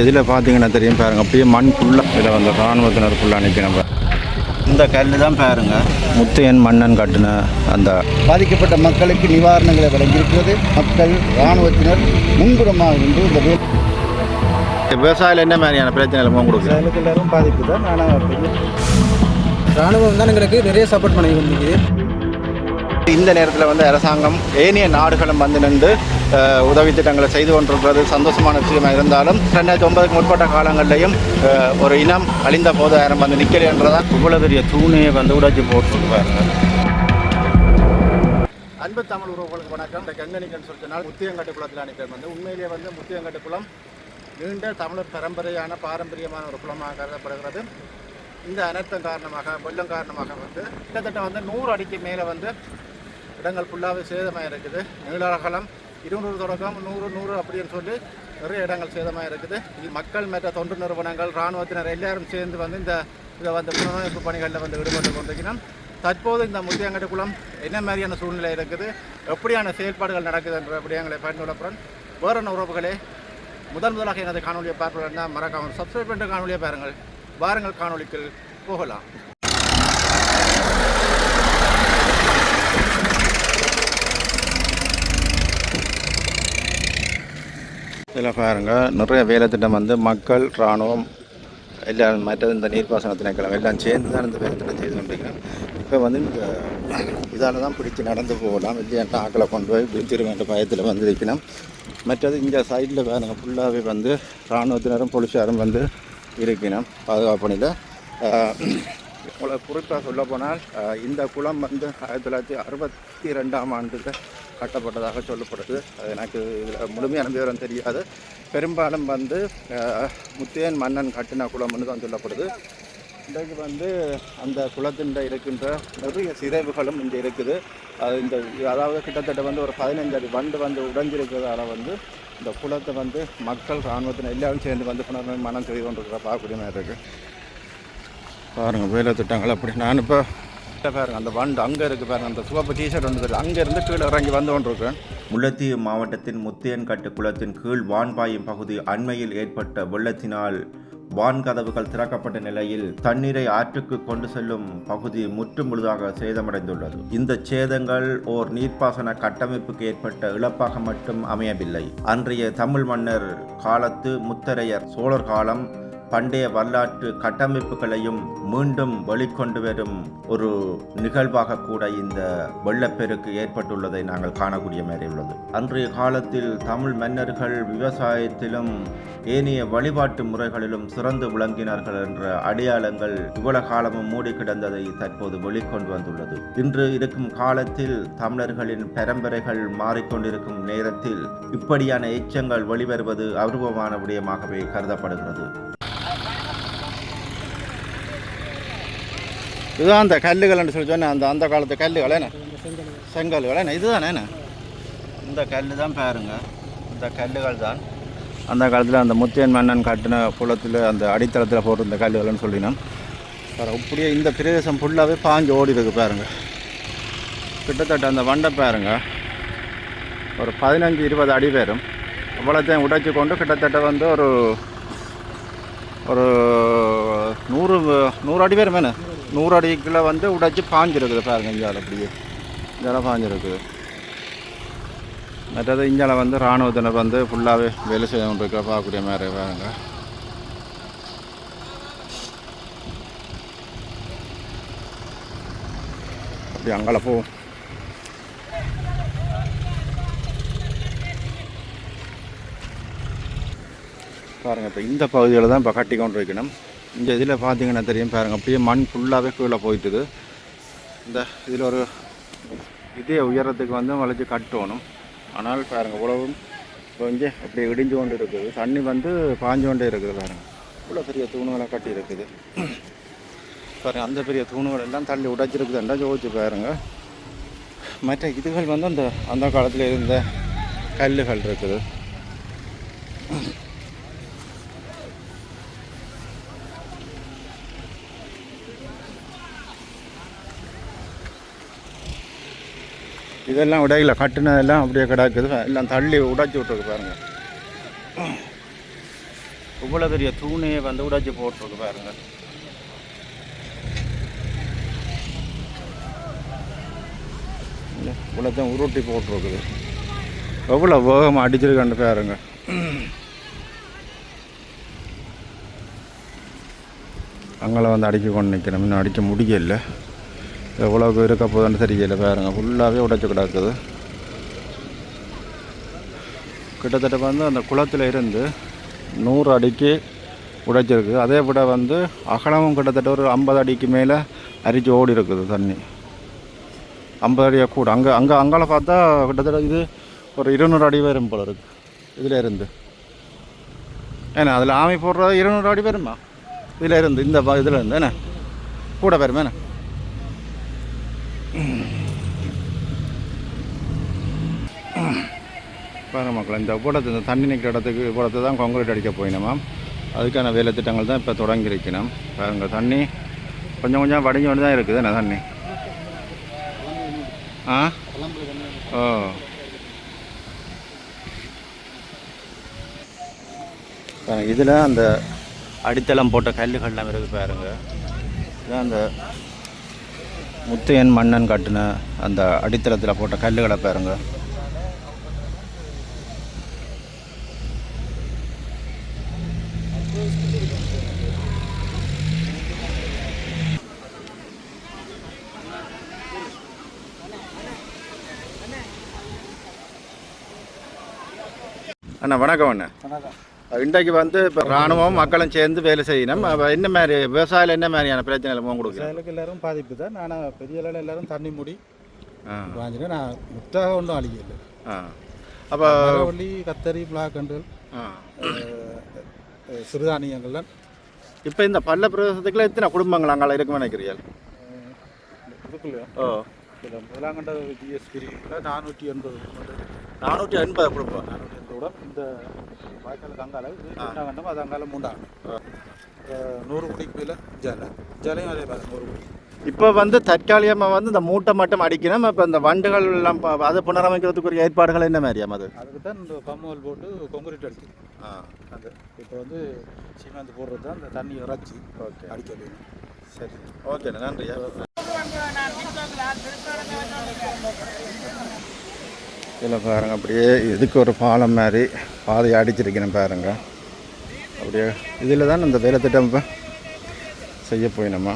இதில் பார்த்தீங்கன்னா தெரியும் பாருங்க. அப்படியே மண் ஃபுல்லாக இதில் வந்து இராணுவத்தினர் ஃபுல்லாக நிற்கணும் இந்த கல் தான் பாருங்க. முத்தையன் மன்னன் கட்டின அந்த பாதிக்கப்பட்ட மக்களுக்கு நிவாரணங்களை வழங்கியிருக்கிறது. மக்கள் இராணுவத்தினர் முன்புறமாக இருந்து இந்த வே- விவசாயியில் என்ன மாதிரியான கொடுக்குது? செயலுக்கு எல்லாரும் பாதிப்பு தான். ஆனால் ராணுவம் தான் எங்களுக்கு நிறைய சப்போர்ட் பண்ணி வந்துருக்குது இந்த நேரத்தில் வந்து அரசாங்கம் ஏனைய நாடுகளும் வந்து நின்று உதவி திட்டங்களை செய்து கொண்டிருக்கிறது. சந்தோஷமான விஷயமா இருந்தாலும் ரெண்டாயிரத்தி ஒன்பதுக்கு முற்பட்ட காலங்களிலையும் ஒரு இனம் அழிந்த போது யாரும் வந்து நிற்கலைன்றதான் இவ்வளோ பெரிய தூணையை வந்து உடைச்சி போட்டு பாருங்க அன்பு தமிழ் உறவுகளுக்கு வணக்கம். இந்த கங்கனிக்கன் சொல்லினால் முத்தியங்கட்டு குளத்தில் அனுப்பி வந்து உண்மையிலேயே வந்து முத்தியங்கட்டு குளம் நீண்ட தமிழர் பரம்பரையான பாரம்பரியமான ஒரு குளமாக கருதப்படுகிறது. இந்த அனர்த்தம் காரணமாக வெள்ளம் காரணமாக வந்து கிட்டத்தட்ட வந்து நூறு அடிக்கு மேலே வந்து இடங்கள் ஃபுல்லாகவே சேதமாக இருக்குது நீளகலம் இருநூறு தொடக்கம் நூறு நூறு அப்படின்னு சொல்லி நிறைய இடங்கள் சேதமாக இருக்குது இது மக்கள் மற்ற தொண்டு நிறுவனங்கள் இராணுவத்தினர் எல்லாரும் சேர்ந்து வந்து இந்த இதை வந்து புனரமைப்பு பணிகளில் வந்து ஈடுபட்டு கொண்டிருக்கிறோம். தற்போது இந்த முத்தியாங்கட்டு குளம் என்ன மாதிரியான சூழ்நிலை இருக்குது எப்படியான செயல்பாடுகள் நடக்குதுன்ற எங்களை பயன்படுத்துகிறோம் வேற உறவுகளே முதல் முதலாக எனது காணொலியை பார்ப்பதா மறக்காமல் சப்ஸ்கிரைப் பண்ணுற காணொலியை பாருங்கள். வாருங்கள் காணொலிக்கு போகலாம். இதில் பாருங்க நிறைய வேலை திட்டம் வந்து மக்கள் இராணுவம் எல்லாம் மற்றது இந்த நீர்ப்பாசன திணைக்களம் எல்லாம் சேர்ந்து தான் இந்த வேலை திட்டம் செய்து கொண்டிருக்கிறோம் இப்போ வந்து இந்த இதால் தான் பிடிச்சி நடந்து போகலாம். இல்லையாட்டா ஆக்களை கொண்டு போய் பிடிச்சிருவேன் பயத்தில் வந்து இருக்கணும் மற்றது இந்த சைடில் பாருங்க ஃபுல்லாகவே வந்து இராணுவத்தினரும் போலீஸாரும் வந்து இருக்கணும். பாதுகாப்பு பணியில். உங்களை குறிப்பாக சொல்ல போனால் இந்த குளம் வந்து ஆயிரத்தி தொள்ளாயிரத்தி அறுபத்தி ரெண்டாம் ஆண்டுக்கு கட்டப்பட்டதாக சொல்லப்படுது. அது எனக்கு இதில் முழுமையான விவரம் தெரியாது. பெரும்பாலும் வந்து முத்தையன் மன்னன் கட்டின குளம்னு தான் சொல்லப்படுது. இன்றைக்கு வந்து அந்த குளத்தின் இருக்கின்ற நிறைய சிதைவுகளும் இங்கே இருக்குது. அது இந்த அதாவது கிட்டத்தட்ட வந்து ஒரு பதினைஞ்சு அடி வண்டு வந்து உடைஞ்சிருக்கிறதால வந்து இந்த குளத்தை வந்து மக்கள் இராணுவத்தினர் எல்லாரும் சேர்ந்து வந்து மனம் செய்து கொண்டிருக்கிற பார்க்கக்கூடிய மாதிரி இருக்குது பாருங்கள் வேலை திட்டங்கள் அப்படி. நான் இப்போ பாருங்க அந்த வண்டு அங்கே இருக்குது பாருங்க அந்த சிவப்பு டிஷர்ட் ஒன்று தெரியும் அங்கேருந்து கீழே இறங்கி வந்து கொண்டிருக்கு முல்லைத்தீவு மாவட்டத்தின் முத்தியன்கட்டு குளத்தின் கீழ் வான்பாயும் பகுதி அண்மையில் ஏற்பட்ட வெள்ளத்தினால் வான் கதவுகள் திறக்கப்பட்ட நிலையில் தண்ணீரை ஆற்றுக்கு கொண்டு செல்லும் பகுதி முற்று முழுதாக சேதமடைந்துள்ளது. இந்த சேதங்கள் ஓர் நீர்ப்பாசன கட்டமைப்புக்கு ஏற்பட்ட இழப்பாக மட்டும் அமையவில்லை. அன்றைய தமிழ் மன்னர் காலத்து முத்தரையர் சோழர் காலம் பண்டைய வரலாற்று கட்டமைப்புகளையும் மீண்டும் வெளிக்கொண்டு வரும் ஒரு நிகழ்வாக கூட இந்த வெள்ளப்பெருக்கு ஏற்பட்டுள்ளதை நாங்கள் காணக்கூடிய மாதிரி உள்ளது. அன்றைய காலத்தில் தமிழ் மன்னர்கள் விவசாயத்திலும் ஏனைய வழிபாட்டு முறைகளிலும் சிறந்து விளங்கினார்கள் என்ற அடையாளங்கள் இவ்வளவு காலமும் மூடி கிடந்ததை தற்போது வெளிக்கொண்டு வந்துள்ளது. இன்று இருக்கும் காலத்தில் தமிழர்களின் பரம்பரைகள் மாறிக்கொண்டிருக்கும் நேரத்தில் இப்படியான எச்சங்கள் வெளிவருவது அபூர்வமான விடயமாகவே கருதப்படுகிறது. இதுதான் அந்த கல்லுகள்னு சொல்லி சொன்னேன் அந்த அந்த காலத்து கல்லுகள் என்ன? செங்கல்கள் என்ன? இதுதானே என்ன? இந்த கல் தான் பாருங்க. இந்த கல்லுகள் தான் அந்த காலத்தில் அந்த முத்தியன் மன்னன் கட்டின குளத்தில் அந்த அடித்தளத்தில் போட்டிருந்த கல்லுகள்னு சொல்லினோம். பாருங்க இப்படியே இந்த பிரதேசம் ஃபுல்லாகவே பாஞ்சு ஓடி இருக்கு பாருங்க. கிட்டத்தட்ட அந்த வண்டை பாருங்க. ஒரு பதினஞ்சு இருபது அடி பேரும் அவ்வளோத்தையும் உடைச்சி கொண்டு கிட்டத்தட்ட வந்து ஒரு ஒரு நூறு நூறு அடி பேர் மேலே நூறு அடிக்குள்ளே வந்து உடைச்சி பாஞ்சிருக்குது பாருங்க இந்தியாவில் அப்படியே. இந்தியாவில் பாஞ்சிருக்குது. மற்றது இந்தியாவில் வந்து இராணுவத்தினர் வந்து ஃபுல்லாகவே வேலை செய்ய கொண்டிருக்க பார்க்கக்கூடிய மாதிரி பாருங்க. அப்படி அங்கால போவோம் பாருங்கள் இப்போ இந்த பகுதியில் தான் இப்போ கட்டி கொண்டு வைக்கணும் இந்த இதில் பார்த்தீங்கன்னா தெரியும் பாருங்கள் அப்படியே மண் ஃபுல்லாகவே கீழே போயிட்டுது. இந்த இதில் ஒரு இதே உயரத்துக்கு வந்து வளைச்சி கட்டணும். ஆனால் பாருங்கள் உழவும் இப்போ இங்கே அப்படியே இடிஞ்சு கொண்டு இருக்குது. தண்ணி வந்து பாஞ்சு கொண்டே இருக்குது பாருங்கள் இவ்வளோ பெரிய தூணுகளை கட்டி இருக்குது பாருங்கள் அந்த பெரிய தூணுகள் எல்லாம் தள்ளி உடைச்சிருக்குதுன்றா ஜோதிச்சு பாருங்கள் மற்ற இதுகள் வந்து அந்த அந்த காலத்தில் இருந்த கல்லுகள் இருக்குது. இதெல்லாம் உடையில கட்டினதெல்லாம் அப்படியே கிடக்குது. எல்லாம் தள்ளி உடைச்சி விட்டுருக்கு பாருங்கள் இவ்வளோ பெரிய தூணையை வந்து உடைச்சி போட்டிருக்கு பாருங்கள் இவ்வளோத்தான் உருட்டி போட்டிருக்குது. எவ்வளோ வேகமாக அடிச்சிருக்கான்னு பாருங்க. அங்கே வந்து அடிக்க கொண்டு நிற்கிறோம் இன்னும் அடிக்க முடியலை. எவ்வளோக்கு இருக்க போதுன்னு தெரியல பாருங்கள் ஃபுல்லாகவே உடைச்சு கிடக்குது. கிட்டத்தட்ட வந்து அந்த குளத்தில் இருந்து நூறு அடிக்கு உடைச்சிருக்கு. அதே விட வந்து அகலமும் கிட்டத்தட்ட ஒரு ஐம்பது அடிக்கு மேலே அரிச்சு ஓடி இருக்குது தண்ணி. ஐம்பது அடியாக கூட. அங்கே அங்கே அங்கால பார்த்தா கிட்டத்தட்ட இது ஒரு இருநூறு அடி வரும் போல இருக்கு. இதில் இருந்து. ஏன்னா அதில் ஆமை போடுறது இருநூறு அடி வருமா? இதில் இருந்து இந்த இதில் இருந்து என்ன? கூட வருமா என்ன? பாருங்க மக்கள் இந்த கூடத்து இந்த தண்ணி நிற்கிற இடத்துக்கு கூடத்தை தான் கான்கிரீட் அடிக்க போயினோமாம் அதுக்கான வேலை திட்டங்கள் தான் இப்போ தொடங்கியிருக்கணும் பாருங்க தண்ணி கொஞ்சம் கொஞ்சம் வடிஞ்சு வந்து தான் இருக்குது. என்ன தண்ணி? ஆ? ஓ. இதில் அந்த அடித்தளம் போட்ட கல்லுகள்லாம் இருக்குது பாருங்க. இதான் அந்த முத்தையன் மன்னன் கட்டின அந்த அடித்தளத்தில் போட்ட கல்லுகளை பாருங்கள் அண்ணா வணக்கம் அண்ணா. இன்றைக்கு வந்து இப்போ ராணுவம் மக்களும் சேர்ந்து வேலை செய்யணும். அப்ப என்ன மாதிரி விவசாயியில் என்ன மாதிரியான பிரச்சனைகள் முகம் கொடுக்குறேன் விவசாயிகளுக்கு எல்லாரும் பாதிப்பு தான். ஆனால் பெரிய அளவில் எல்லாரும் தண்ணி மூடி ஆ. வாங்கினேன். நான் முத்தாக ஒன்றும் அழிக்கல. ஆ. அப்போ மரவள்ளி கத்தரி பிளாக்கண்டுகள் ஆ. சிறுதானியங்கள்லாம். இப்போ இந்த பல்ல பிரதேசத்துக்குள்ள எத்தனை குடும்பங்கள் அங்கே இருக்குன்னு நினைக்கிறீர்கள்? இதுக்குள்ளே ஓ. முதலாங்கண்ட ஜிஎஸ்பி நானூற்றி எண்பது நானூற்றி எண்பது குடும்பம் நானூற்றி எண்பது இந்த வாய்க்காலுக்கு அங்கால இது ரெண்டாங்கண்டம் அது அங்கால மூண்டாங்க நூறு மணிக்கு மேலே ஜாலை. ஜாலையும் அதே மாதிரி நூறு மணி இப்போ வந்து தற்காலிகமாக வந்து இந்த மூட்டை மட்டும் அடிக்கணும். இப்போ இந்த வண்டுகள் எல்லாம் அதை புனரமைக்கிறதுக்கு ஒரு ஏற்பாடுகள் என்ன மாதிரியாம் அது அதுக்கு தான் இந்த பம்மல் போட்டு கொங்குரீட் அடிச்சு. ஆ. அந்த இப்போ வந்து சீமெண்ட் போடுறது தான் இந்த தண்ணி இறச்சி. ஓகே. அடிக்க வேணும். சரி. ஓகேண்ணா நன்றியா. இதில் பாருங்க அப்படியே இதுக்கு ஒரு பாலம் மாதிரி பாதையை அடிச்சிருக்கணும் பாருங்க. அப்படியே இதில் தான் இந்த வேலை திட்டம் இப்போ செய்ய போயினோமா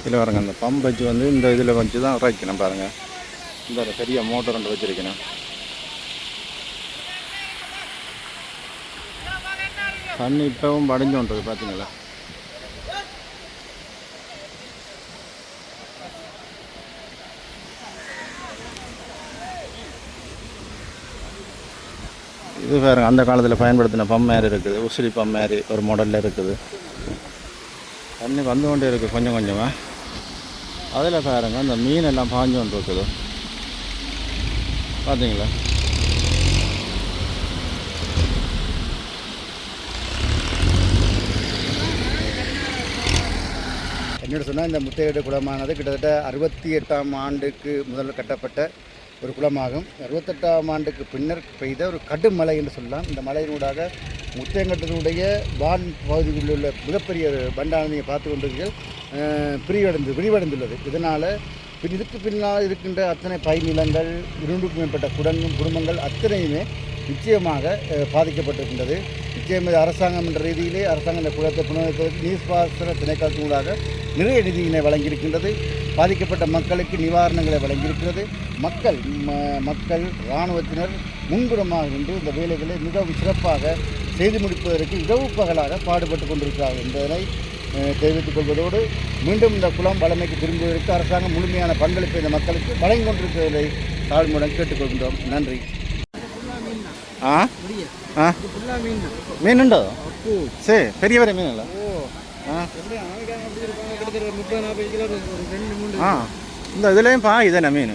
இதில் பாருங்க அந்த பம்ப் வச்சு வந்து இந்த இதில் வச்சு தான் இறக்கணும் பாருங்கள் இந்த பெரிய மோட்டர் ரெண்டு வச்சிருக்கணும். தண்ணி இப்பவும் வடிஞ்சு கொண்டிருக்கு பார்த்தீங்களா இது வேறு அந்த காலத்தில் பயன்படுத்தின பம் மாதிரி இருக்குது. உசிலி பம் மாதிரி ஒரு மாடலில் இருக்குது. தண்ணி வந்து கொண்டே இருக்குது கொஞ்சம் கொஞ்சமாக அதில் பாருங்க அந்த மீன் எல்லாம் பாஞ்சு கொண்டு இருக்குது பார்த்தீங்களா என்னோட சொன்னால் இந்த முத்தையீடு குளமானது கிட்டத்தட்ட அறுபத்தி எட்டாம் ஆண்டுக்கு முதல்ல கட்டப்பட்ட ஒரு குளமாகும் அறுபத்தெட்டாம் ஆண்டுக்கு பின்னர் பெய்த ஒரு கடும் மழை என்று சொல்லலாம். இந்த மழையினூடாக முத்தையங்கட்டத்தினுடைய வான் பகுதியில் உள்ள மிகப்பெரிய ஒரு பண்டான நீங்கள் பார்த்து கொண்டிருக்கீர்கள் பிரிவடைந்து விரிவடைந்துள்ளது. இதனால் இதுக்கு பின்னால் இருக்கின்ற அத்தனை பயிர் நிலங்கள் இருநூறுக்கும் மேற்பட்ட குடங்கும் குடும்பங்கள் அத்தனையுமே நிச்சயமாக பாதிக்கப்பட்டிருக்கின்றது. நிச்சயம் இது அரசாங்கம் என்ற ரீதியிலே அரசாங்கம் இந்த குளத்தை புனரமைப்பதற்கு பாசன திணைக்களத்தினூடாக நிறைய நிதியினை வழங்கியிருக்கின்றது. பாதிக்கப்பட்ட மக்களுக்கு நிவாரணங்களை வழங்கியிருக்கிறது. மக்கள் ம- மக்கள் இராணுவத்தினர் முன்புறமாக நின்று இந்த வேலைகளை மிகவும் சிறப்பாக செய்து முடிப்பதற்கு இரவு பகலாக பாடுபட்டு கொண்டிருக்கிறார்கள் என்பதனை தெரிவித்துக் கொள்வதோடு மீண்டும் இந்த குளம் வளமைக்கு திரும்புவதற்கு அரசாங்கம் முழுமையான பங்களிப்பை இந்த மக்களுக்கு வழங்கி கொண்டிருக்கிறதை தாழ்மையுடன் கேட்டுக்கொள்கின்றோம். நன்றி. ஆ? ஆ? மீன் உண்டோ சரி பெரிய பெரிய மீன் இல்லை ஆ? முப்பது நாற்பது கிலோ ஒரு ரெண்டு மூணு ஆ. இந்த இதுலேயும் பா இதென்ன மீன்?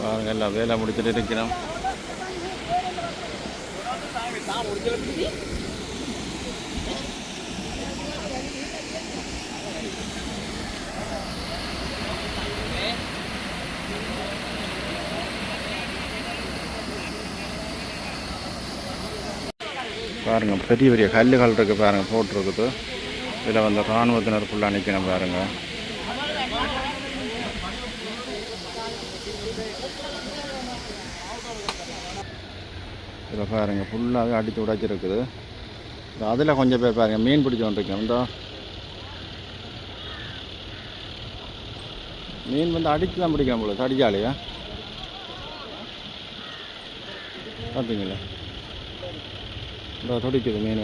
பாருங்க எல்லாம் வேலை முடிச்சுட்டு இருக்கிறோம். பாருங்கள் பெரிய பெரிய கல்லுகள் இருக்குது பாருங்கள் போட்டிருக்குது. இதில் வந்து இராணுவத்தினர் ஃபுல்லாக நிற்கணும் பாருங்கள் இதில் பாருங்கள் ஃபுல்லாகவே அடித்து உடைச்சிருக்குது. அதில் கொஞ்சம் பேர் பாருங்கள் மீன் பிடிச்சி வந்துருக்கேன் இந்த. மீன் வந்து அடித்து தான் பிடிக்கணும் போல தடிச்சாலையா பார்த்தீங்களா இந்த துடிக்குது மீன்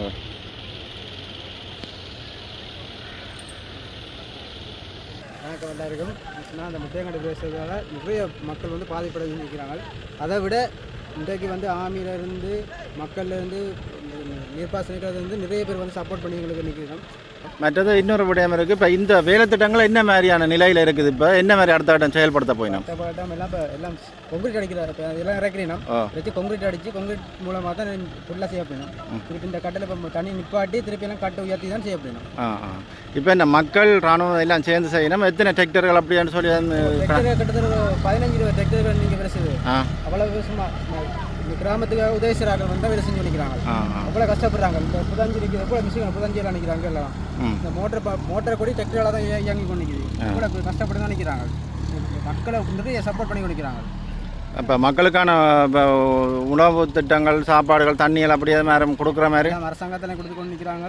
வணக்கம் எல்லாருக்கும் நான் அந்த முத்தையங்கடை பேசுறதால நிறைய மக்கள் வந்து பாதிப்படைஞ்சு நிற்கிறாங்க அதை விட இன்றைக்கு வந்து ஆர்மியிலேருந்து மக்கள்லேருந்து நீர்ப்பாசனத்துலேருந்து நிறைய பேர் வந்து சப்போர்ட் பண்ணி எங்களுக்கு நிற்கிறோம் மற்றது இன்னொரு விடயம் இருக்குது இப்போ இந்த வேலை திட்டங்கள் என்ன மாதிரியான நிலையில் இருக்குது? இப்போ என்ன மாதிரி அடுத்த கட்டம் செயல்படுத்த போயினோம்? கஷ்டப்பட்டம் எல்லாம் இப்போ எல்லாம் கொங்கிரீட் அடிக்கிற இப்போ இதெல்லாம் இறக்கிறீங்க. வச்சு கொங்கிரீட் அடித்து கொங்கிரீட் மூலமாக தான் ஃபுல்லாக செய்ய போயிடும் திருப்பி இந்த கட்டில் இப்போ தண்ணி நிப்பாட்டி திருப்பி எல்லாம் கட்டை உயர்த்தி தான் செய்ய போயிடும் இப்போ இந்த மக்கள் இராணுவம் எல்லாம் சேர்ந்து செய்யணும்? எத்தனை டிராக்டர்கள் அப்படின்னு சொல்லி கிட்டத்தட்ட பதினஞ்சு இருபது டெக்டர் நீங்கள் ஆ. அவ்வளோ சும்மா கிராமத்துக்கு உதவி செய்கிறாங்க வந்து வேலை செஞ்சு ஆ அவ்வளோ கஷ்டப்படுறாங்க. இந்த புதஞ்சு நிற்கிறது கூட மிஷின் புதஞ்சு எல்லாம் நிற்கிறாங்க எல்லாம். இந்த மோட்டர் மோட்டரை கூட டெக்டரால் தான் இய- இயங்கி கொண்டு நிற்கிது கூட கஷ்டப்பட்டு தான் நிற்கிறாங்க மக்களை நிறைய சப்போர்ட் பண்ணி நிற்கிறாங்க இப்போ மக்களுக்கான இப்போ உணவு திட்டங்கள் சாப்பாடுகள் தண்ணிகள் அப்படியே மாதிரி கொடுக்குற மாதிரி? அரசாங்கத்தில் கொடுத்து கொண்டு நிற்கிறாங்க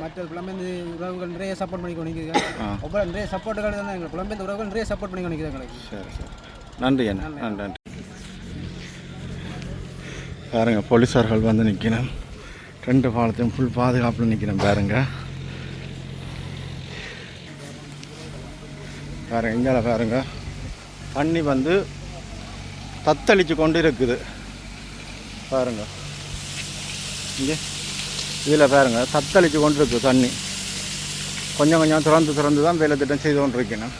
மற்ற புலம்பெயர்ந்து உறவுகள் நிறைய சப்போர்ட் பண்ணி கொண்டு நிற்கிறாங்க நிறைய சப்போர்ட்டுகள் தான் எங்களுக்கு. புலம்பெயர்ந்த உறவுகள் நிறைய சப்போர்ட் பண்ணி கொண்டு நிற்கிறாங்க சரி சரி. நன்றி நன்றி. பாருங்கள் பாருங்க போலீஸார்கள் வந்து நிற்கிறேன் ரெண்டு பாலத்தையும் ஃபுல் பாதுகாப்பில் நிற்கிறேன் பாருங்க. பாருங்க இங்கே பாருங்க. தண்ணி வந்து தத்தளிச்சு கொண்டு இருக்குது பாருங்க. இங்கே இதில் பாருங்க தத்தளிச்சு கொண்டு இருக்குது தண்ணி. கொஞ்சம் கொஞ்சம் திறந்து திறந்து தான் வேலை திட்டம் செய்து கொண்டு இருக்கணும்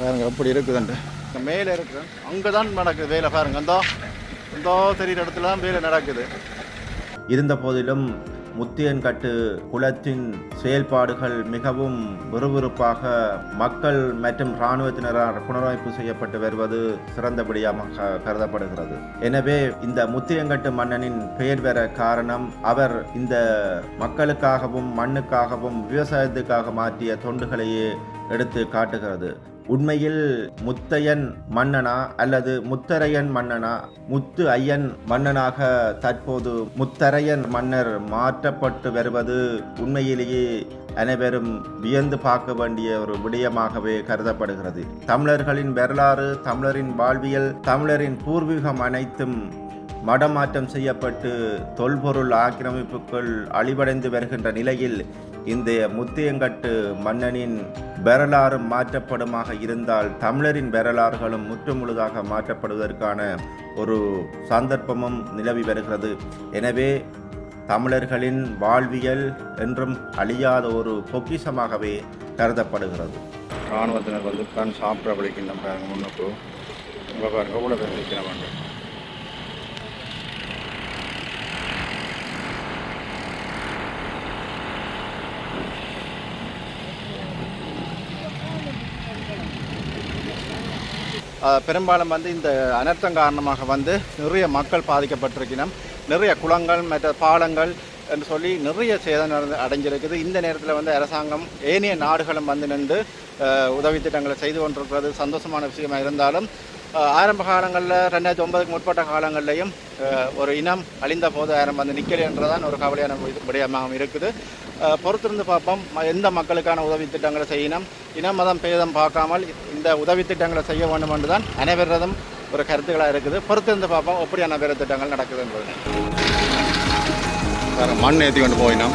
பாருங்க அப்படி இருக்குதுன்ட்டு. மேலே இருக்கு அங்கே தான் நடக்குது வேலை பாருங்க அந்த இந்தோ தெரிகிற இடத்துல தான் வேலை நடக்குது. இருந்த போதிலும் முத்தியன்கட்டு குளத்தின் செயல்பாடுகள் மிகவும் விறுவிறுப்பாக மக்கள் மற்றும் இராணுவத்தினரால் புனரமைப்பு செய்யப்பட்டு வருவது சிறந்தபடியாக கருதப்படுகிறது. எனவே இந்த முத்தியங்கட்டு மன்னனின் பெயர் பெற காரணம் அவர் இந்த மக்களுக்காகவும் மண்ணுக்காகவும் விவசாயத்துக்காக மாற்றிய தொண்டுகளையே எடுத்து காட்டுகிறது. உண்மையில் முத்தையன் மன்னனா அல்லது முத்தரையன் மன்னனா? முத்து ஐயன் மன்னனாக தற்போது முத்தரையன் மன்னர் மாற்றப்பட்டு வருவது உண்மையிலேயே அனைவரும் வியந்து பார்க்க வேண்டிய ஒரு விடயமாகவே கருதப்படுகிறது. தமிழர்களின் வரலாறு தமிழரின் வாழ்வியல் தமிழரின் பூர்வீகம் அனைத்தும் மடமாற்றம் செய்யப்பட்டு தொல்பொருள் ஆக்கிரமிப்புகள் அழிவடைந்து வருகின்ற நிலையில் இந்த முத்தியங்கட்டு மன்னனின் வரலாறு மாற்றப்படுமாக இருந்தால் தமிழரின் வரலாறுகளும் முற்றுமுழுதாக மாற்றப்படுவதற்கான ஒரு சந்தர்ப்பமும் நிலவி வருகிறது. எனவே தமிழர்களின் வாழ்வியல் என்றும் அழியாத ஒரு பொக்கிஷமாகவே கருதப்படுகிறது. இராணுவத்தினர் வந்து கண் சாப்பிட பிடிக்கணும் முன்னுக்கு இங்கே எவ்வளோ பேர் பெரும்பாலும் வந்து இந்த அனர்த்தம் காரணமாக வந்து நிறைய மக்கள் பாதிக்கப்பட்டிருக்கணும் நிறைய குளங்கள் மற்ற பாலங்கள் என்று சொல்லி நிறைய சேதம் அடைஞ்சிருக்குது. இந்த நேரத்தில் வந்து அரசாங்கம் ஏனைய நாடுகளும் வந்து நின்று உதவி திட்டங்களை செய்து கொண்டிருக்கிறது. சந்தோஷமான விஷயமாக இருந்தாலும் ஆரம்ப காலங்களில் ரெண்டாயிரத்தி ஒன்பதுக்கு முற்பட்ட காலங்கள்லையும் ஒரு இனம் அழிந்த போது யாரும் வந்து நிற்கலை என்றுதான் ஒரு கவலையான இது விடயமாக இருக்குது பொறுத்திருந்து பார்ப்போம் ம- எந்த மக்களுக்கான உதவி திட்டங்களை செய்யணும் இனம் மதம் பேதம் பார்க்காமல் இந்த உதவி திட்டங்களை செய்ய வேண்டும் என்று தான் அனைவரதும் ஒரு கருத்துக்களாக இருக்குது. பொறுத்திருந்து பார்ப்போம் எப்படியான வேறு திட்டங்கள் நடக்குது என்பது. மண் ஏற்றி கொண்டு போயினோம்.